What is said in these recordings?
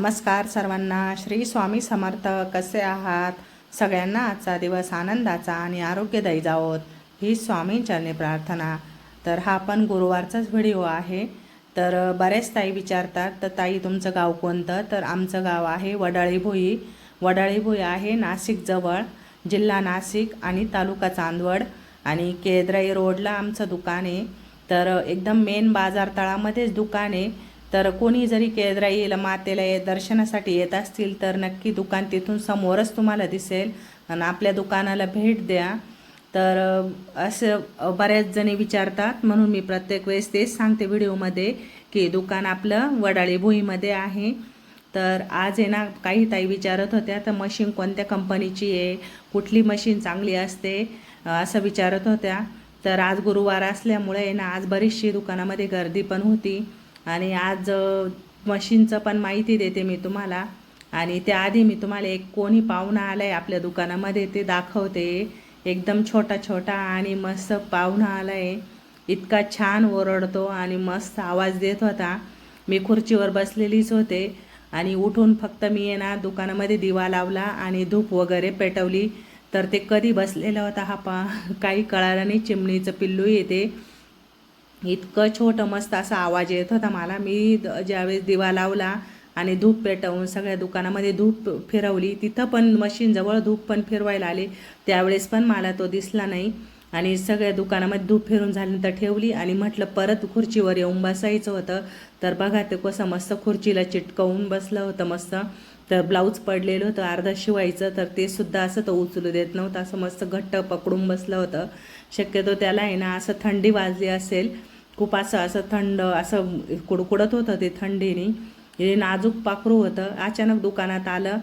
नमस्कार सर्वांना. श्री स्वामी समर्थ कसे आहात? सगळ्यांना आजचा दिवस आनंदाचा आणि आरोग्यदायी जावोत ही स्वामींचरणी प्रार्थना. तर हा पण गुरुवारचाच व्हिडिओ आहे. तर बरेच ताई विचारतात तर ताई तुमचं गाव कोणतं? तर आमचं गाव आहे वडाळी भुई वडाळी भुई आहे नाशिकजवळ जिल्हा नाशिक आणि तालुका चांदवड आणि केद्राई रोडला आमचं दुकान आहे. तर एकदम मेन बाजार तळामध्येच दुकान आहे. तर कोणी जरी केद्राईला मातेला ये- दर्शनासाठी येत असतील तर नक्की दुकान तिथून समोरच तुम्हाला दिसेल. आणि आपल्या दुकानाला भेट द्या. तर असं बऱ्याच जणी विचारतात. म्हणून मी प्रत्येक वेळेस तेच सांगते व्हिडिओमध्ये की दुकान आपलं वडाळी भुईमध्ये आहे. तर आज आहे ना काही ताई विचारत होत्या तर मशीन कोणत्या कंपनीची आहे? कुठली मशीन चांगली असते? असं विचारत होत्या. तर आज गुरुवार असल्यामुळे आहे ना आज बरीचशी दुकानामध्ये गर्दी पण होती. आणि आज मशीनचं पण माहिती देते मी तुम्हाला. आणि त्याआधी मी तुम्हाला एक कोणी पाहुणा आला आहे आपल्या दुकानामध्ये ते दाखवते. एकदम छोटा छोटा आणि मस्त पाहुणा आला आहे इतका छान ओरडतो आणि मस्त आवाज देत होता. मी खुर्चीवर बसलेलीच होते आणि उठून फक्त मी आहे ना दुकानामध्ये दिवा लावला आणि धूप वगैरे पेटवली. तर ते कधी बसलेला होता हा पा काही कळाला नाही चिमणीचं पिल्लू येते. इतकं छोटं मस्त असा आवाज येत होता मला. मी ज्यावेळेस दिवा लावला आणि धूप पेटवून सगळ्या दुकानामध्ये धूप फिरवली तिथं पण मशीनजवळ धूप पण फिरवायला आले. त्यावेळेस पण मला तो दिसला नाही. आणि सगळ्या दुकानामध्ये धूप फिरून झाल्यानंतर ठेवली आणि म्हटलं परत खुर्चीवर येऊन बसायचं होतं. तर बघा ते कसं मस्त खुर्चीला चिटकवून बसलं होतं मस्त. तर ब्लाऊज पडलेलं होतं अर्धा शिवायचं तर ते सुद्धा असं तो उचलू देत नव्हतं. असं मस्त घट्ट पकडून बसलं होतं. शक्यतो त्याला आहे ना असं थंडी वाजली असेल खूप असं असं थंड असं कुडकुडत होतं ते थंडीने. हे नाजूक पाखरू होतं. अचानक दुकानात आलं.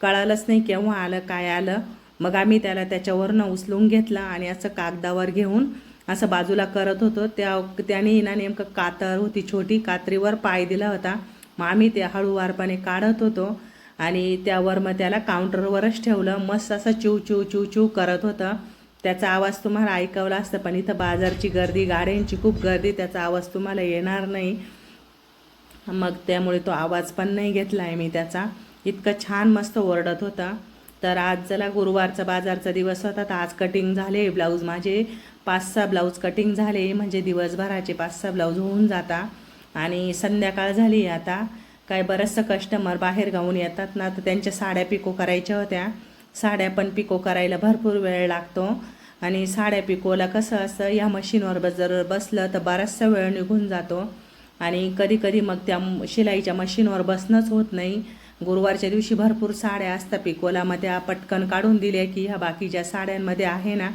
कळालंच नाही केव्हा आलं काय आलं. मग आम्ही त्याला त्याच्यावरनं उचलून घेतलं आणि असं कागदावर घेऊन असं बाजूला करत होतो. त्या त्याने ना नेमकं कातर होती छोटी कात्रीवर पाय दिला होता. मग आम्ही ते हळूवारपणे काढत होतो आणि त्यावर मग त्याला काउंटरवरच ठेवलं. मस्त असं चिव चिव चिव चिव करत होतं. त्याचा आवाज तुम्हाला ऐकवला असतं पण इथं बाजारची गर्दी गाड्यांची खूप गर्दी त्याचा आवाज तुम्हाला येणार नाही. मग त्यामुळे तो आवाज पण नाही घेतला आहे मी त्याचा. इतकं छान मस्त ओरडत होता. तर आज जरा गुरुवारचा बाजारचा दिवस होता तर आज कटिंग झाले ब्लाऊज माझे पाच सहा ब्लाऊज कटिंग झाले म्हणजे दिवसभराचे पाच सहा ब्लाऊज होऊन जाता. आणि संध्याकाळ झाली आता. काय बरंचसं कस्टमर बाहेर गाऊन येतात ना तर त्यांच्या साड्या पिको करायच्या होत्या. साड्या पण पिको करायला भरपूर वेळ लागतो. आणि साड्या पिकोला कसं असतं या मशीनवर जर बसलं तर बराचसा वेळ निघून जातो. आणि कधी कधी मग त्या शिलाईच्या मशीनवर बसणंच होत नाही. गुरुवारच्या दिवशी भरपूर साड्या असतात पिकोला मग त्या पटकन काढून दिल्या की ह्या बाकीच्या साड्यांमध्ये आहे ना.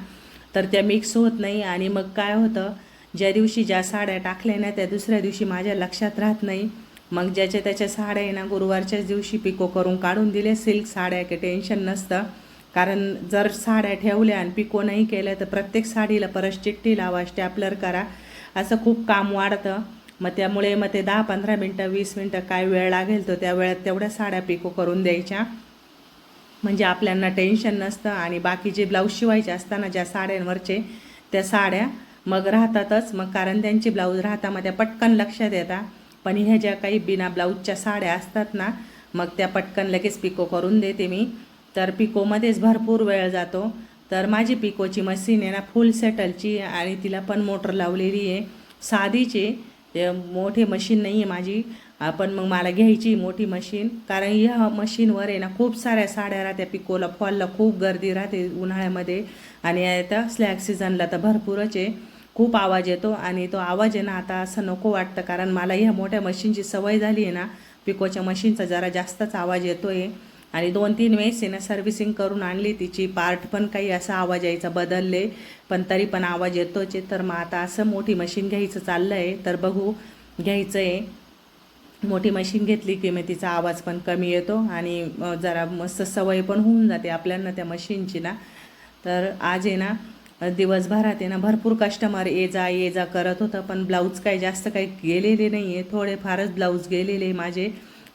तर त्या मिक्स होत नाही. आणि मग काय होतं ज्या दिवशी ज्या साड्या टाकल्या ना त्या दुसऱ्या दिवशी माझ्या लक्षात राहत नाही. मग ज्याच्या त्याच्या साड्या आहे ना गुरुवारच्याच दिवशी पिको करून काढून दिले. सिल्क साड्या की टेन्शन नसतं. कारण जर साड्या ठेवल्या आणि पिको नाही केल्या तर प्रत्येक साडीला परत चिठ्ठी लावा स्टॅपलर करा. असं खूप काम वाढतं. मग त्यामुळे मग ते दहा पंधरा मिनटं वीस मिनटं काय वेळ लागेल तो त्या वेळात तेवढ्या साड्या पिको करून द्यायच्या. म्हणजे आपल्यांना टेन्शन नसतं आणि बाकीचे ब्लाऊज शिवायचे असताना ज्या साड्यांवरचे त्या साड्या मग राहतातच. मग कारण त्यांची ब्लाऊज राहता मग त्या पटकन लक्षात येतात. पण ह्या ज्या काही बिना ब्लाऊजच्या साड्या असतात ना मग त्या पटकन लगेच पिको करून देते मी. तर पिकोमध्येच भरपूर वेळ जातो. तर माझी पिकोची मशीन आहे ना फुल सेटलची आणि तिला पण मोटर लावलेली आहे. साधीची ते मोठी मशीन नाही आहे माझी पण मग मला घ्यायची मोठी मशीन. कारण ह्या मशीनवर आहे ना खूप साऱ्या साड्या राहत्या पिकोला फॉलला खूप गर्दी राहते उन्हाळ्यामध्ये. आणि आता स्लॅग सीझनला तर भरपूरच आहे. खूप आवाज येतो आणि तो आवाज आहे ना आता असं नको वाटतं. कारण मला ह्या मोठ्या मशीनची सवय झाली आहे ना पिकोच्या मशीनचा जरा जास्तच आवाज येतो आहे आणि दोन तीन वेळेस आहे ना सर्व्हिसिंग करून आणली. तिची पार्ट पण काही असा आवाज यायचा बदलले. पण तरी पण आवाज येतोच आहे. तर मग आता असं मोठी मशीन घ्यायचं चाललं आहे तर बघू घ्यायचं आहे मोठी मशीन घेतली की मग तिचा आवाज पण कमी येतो आणि जरा मस्त सवय पण होऊन जाते आपल्याला त्या मशीनची ना. तर आज आहे ना दिवसभरात आहे ना भरपूर कस्टमर ये जा ये जा करत होतं. पण ब्लाऊज काही जास्त काही गेलेले नाही आहे थोडे फारच ब्लाऊज गेलेले माझे.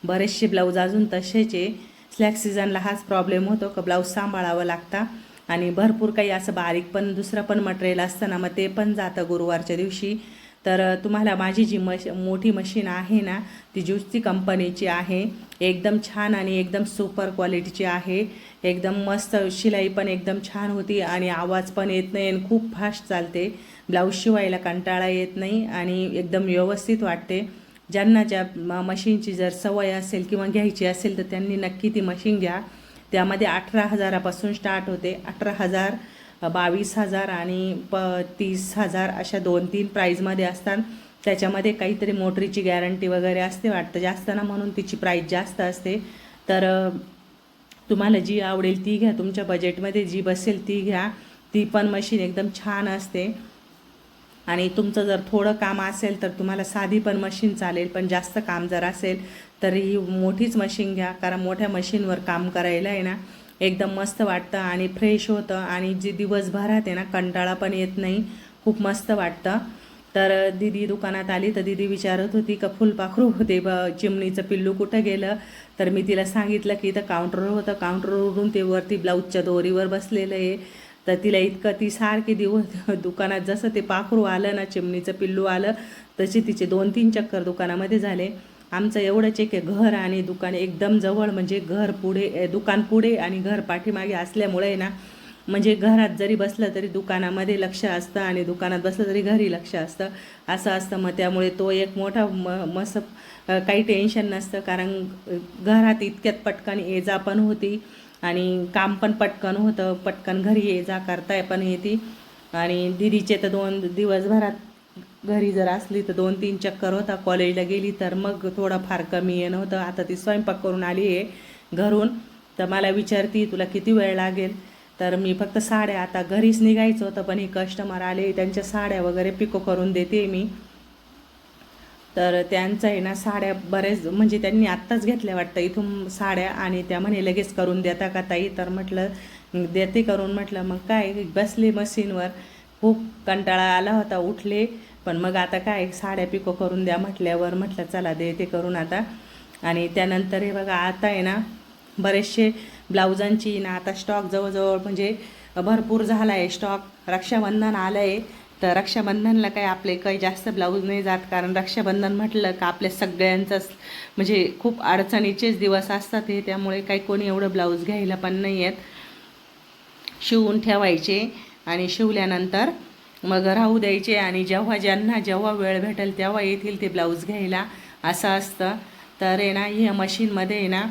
बरेचसे ब्लाऊज अजून तसेच आहे. स्लॅक सीझनला हाच प्रॉब्लेम होतो का ब्लाऊज सांभाळावं लागता. आणि भरपूर काही असं बारीक पण दुसरं पण मटेरियल असतं ना मग ते पण जातं गुरुवारच्या दिवशी. तर तुम्हाला माझी जी मश मोठी मशीन आहे ना ती ज्यूसची कंपनीची आहे. एकदम छान आणि एकदम सुपर क्वालिटीची आहे. एकदम मस्त शिलाई पण एकदम छान होती आणि आवाज पण येत नाही आणि खूप फास्ट चालते. ब्लाऊज शिवायला कंटाळा येत नाही आणि एकदम व्यवस्थित वाटते. ज्यांना ज्या म मशीनची जर सवय असेल किंवा घ्यायची असेल तर त्यांनी नक्की ती मशीन घ्या. त्यामध्ये अठरा हजारापासून स्टार्ट होते. अठरा हजार बावीस हजार आणि प तीस हजार अशा दोन तीन प्राईजमध्ये असतात. त्याच्यामध्ये काहीतरी मोटरीची गॅरंटी वगैरे असते वाटतं. जास्त ना म्हणून तिची प्राईज जास्त असते. तर तुम्हाला जी आवडेल ती घ्या. तुमच्या बजेटमध्ये जी बसेल ती घ्या. ती पण मशीन एकदम छान असते. आणि तुमचं जर थोडं काम असेल तर तुम्हाला साधी पण मशीन चालेल पण जास्त काम जर असेल तर ही मोठीच मशीन घ्या कारण मोठ्या मशीनवर काम करायला आहे ना एकदम मस्त वाटतं आणि फ्रेश होतं आणि जी दिवसभरात आहे ना कंटाळा पण येत नाही खूप मस्त वाटतं. तर दिदी दुकानात आली तर दिदी विचारत होती का फुलपाखरू होते ब चिमणीचं पिल्लू कुठं गेलं? तर मी तिला सांगितलं की इथं काउंटरवर होतं काउंटरवरून ते वरती ब्लाऊजच्या दोरीवर बसलेलं आहे. तर तिला इतकं ती सारखी दिवस दुकानात जसं ते पाखरू आलं ना चिमणीचं पिल्लू आलं तसे तिचे दोन तीन चक्कर दुकानामध्ये झाले. आमचं एवढंच एक घर आणि दुकान एकदम जवळ म्हणजे घर पुढे ए, दुकान पुढे आणि घर पाठीमागे असल्यामुळे ना म्हणजे घरात जरी बसलं तरी दुकानामध्ये लक्ष असतं आणि दुकानात बसलं तरी घरी लक्ष असतं. असं असतं मग त्यामुळे तो एक मोठा म मस्त काही टेन्शन नसतं. कारण घरात इतक्यात पटकन ये जा पण होती. आणि काम पण पटकन होतं पटकन घरी ये जा करताय पण येते आणि दिदीचे तर दोन दिवसभरात घरी जर असली तर दोन तीन चक्कर होता. कॉलेजला गेली तर मग थोडंफार कमी येणं होतं. आता ती स्वयंपाक करून आली आहे घरून. तर मला विचारती तुला किती वेळ लागेल? तर मी फक्त साड्या आता घरीच निघायचं होतं पण हे कस्टमर आले त्यांच्या साड्या वगैरे पिको करून देते मी. तर त्यांचं आहे ना साड्या बरेच म्हणजे त्यांनी आत्ताच घेतल्या वाटतं. इथून साड्या आणि त्या म्हणे लगेच करून देता का ताई? तर म्हटलं देते करून. म्हटलं मग काय? बसले मशीनवर. खूप कंटाळा आला होता उठले. पण मग आता काय साड्या पिको करून द्या म्हटल्यावर म्हटलं चला देते करून आता. आणि त्यानंतर हे बघा आता आहे ना बरेचसे ब्लाउजांची ना आता स्टॉक जवळजवळ म्हणजे भरपूर झाला आहे स्टॉक रक्षाबंधन आलं आहे तर रक्षाबंधनला काही आपले काही जास्त ब्लाऊज नाही जात कारण रक्षाबंधन म्हटलं का आपल्या सगळ्यांचंच म्हणजे खूप अडचणीचेच दिवस असतात हे त्यामुळे काही कोणी एवढं ब्लाऊज घ्यायला पण नाही आहेत शिवून ठेवायचे आणि शिवल्यानंतर मग राहू द्यायचे आणि जेव्हा ज्यांना जेव्हा वेळ भेटेल तेव्हा येतील ते ब्लाऊज घ्यायला. असं असतं. तर आहे ना ह्या मशीनमध्ये आहे ना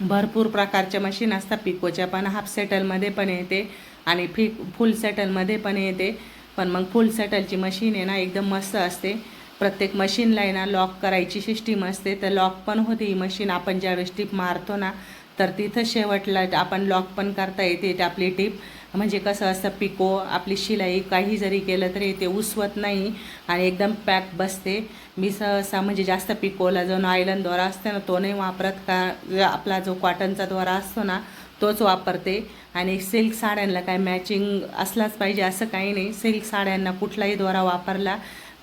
भरपूर प्रकारच्या मशीन असतात. पिकोच्या पण हाफ सेटलमध्ये पण येते आणि फि फुल सेटलमध्ये पण येते. पण मग फुल सेटलची मशीन आहे ना एकदम मस्त असते. प्रत्येक मशीनला आहे ना लॉक करायची सिस्टीम असते. तर लॉक पण होते ही मशीन आपण ज्यावेळेस टिप मारतो ना तर तिथं शेवटला आपण लॉक पण करता येते आपली टिप म्हणजे कसं असतं पिको आपली शिलाई काही जरी केलं तरी ते उसवत नाही आणि एकदम पॅक बसते. मी सहसा म्हणजे जास्त पिकोला जो नायलन दोरा असतो ना तो नाही वापरत. का आपला जो कॉटनचा दोरा असतो ना तोच वापरते. आणि सिल्क साड्यांना काय मॅचिंग असलाच पाहिजे असं काही नाही. सिल्क साड्यांना कुठलाही दोरा वापरला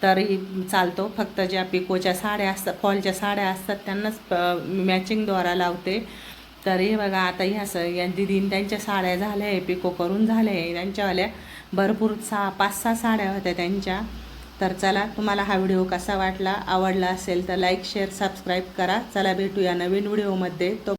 तरी चालतो. फक्त ज्या पिकोच्या साड्या असतात फॉलच्या साड्या असतात त्यांनाच मॅचिंग दोरा लावते. तरी बघा आता ह्या स या दिदीन त्यांच्या साड्या झाल्या आहे पिको करून झाल्या आहे त्यांच्यावाल्या. भरपूर सहा पाच सहा साड्या होत्या त्यांच्या. तर चला तुम्हाला हा व्हिडिओ कसा वाटला आवडला असेल तर लाईक शेअर सबस्क्राईब करा. चला भेटूया नवीन व्हिडिओमध्ये. तो